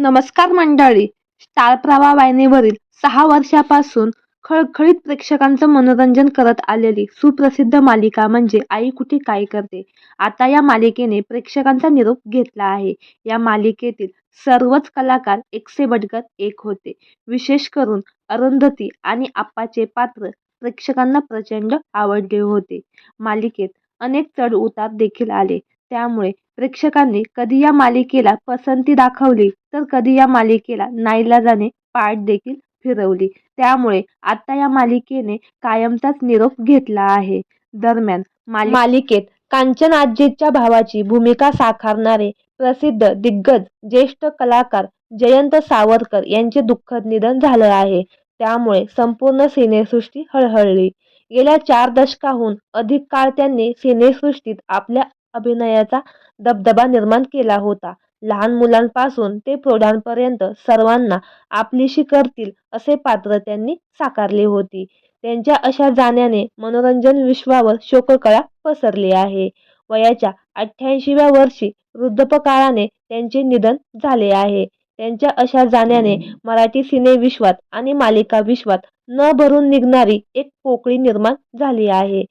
नमस्कार मंडळी. स्टार प्रवाह वाहिनीवरील सहा वर्षापासून खळखळीत प्रेक्षकांचं मनोरंजन करत आलेली सुप्रसिद्ध मालिका म्हणजे आई कुठे काय करते? आता या मालिकेने प्रेक्षकांचा निरोप घेतला आहे. या मालिकेतील सर्वच कलाकार एकसे बडकर एक होते. विशेष करून अरुंधती आणि आप्पाचे पात्र प्रेक्षकांना प्रचंड आवडले होते. मालिकेत अनेक चढ उतार देखील आले. त्यामुळे प्रेक्षकांनी कधी या मालिकेला पसंती दाखवली? तर कधी या मालिकेला नाईलाजाने पाठ देखील फिरवली. त्यामुळे आता या मालिकेने कायमचाच निरोप घेतला आहे. दरम्यान मालि मालिकेत कांचन आजीच्या भावाची भूमिका साकारणारे प्रसिद्ध दिग्गज ज्येष्ठ कलाकार जयंत सावरकर यांचे दुःखद निधन झालं आहे. त्यामुळे संपूर्ण सिनेसृष्टी हळहळली. गेल्या चार दशकाहून अधिक काळ त्यांनी सिनेसृष्टीत आपल्या अभिनयाचा दबदबा निर्माण केला होता. लहान मुलांपासून ते प्रौढांपर्यंत सर्वांना आपलीशी करतील असे पात्र त्यांनी साकारली होती. त्यांच्या अशा जाण्याने मनोरंजन विश्वावर शोककळा पसरली आहे. वयाच्या अठ्ठ्याऐंशीव्या वर्षी वृद्धपकाळाने त्यांचे निधन झाले आहे. त्यांच्या अशा जाण्याने मराठी सिनेविश्वात आणि मालिका विश्वात न भरून निघणारी एक पोकळी निर्माण झाली आहे.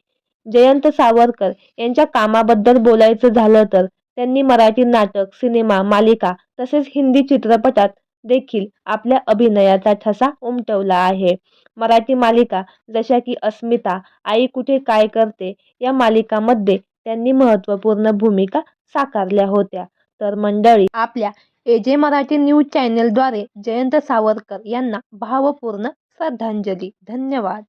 जयंत सावरकर यांच्या कामाबद्दल बोलायचं झालं तर त्यांनी मराठी नाटक सिनेमा मालिका तसेच हिंदी चित्रपटात देखील आपल्या अभिनयाचा ठसा उमटवला आहे. मराठी मालिका जशा की अस्मिता आई कुठे काय करते या मालिकामध्ये त्यांनी महत्त्वपूर्ण भूमिका साकारल्या होत्या. तर मंडळी आपल्या ए जे मराठी न्यूज चॅनलद्वारे जयंत सावरकर यांना भावपूर्ण श्रद्धांजली. धन्यवाद.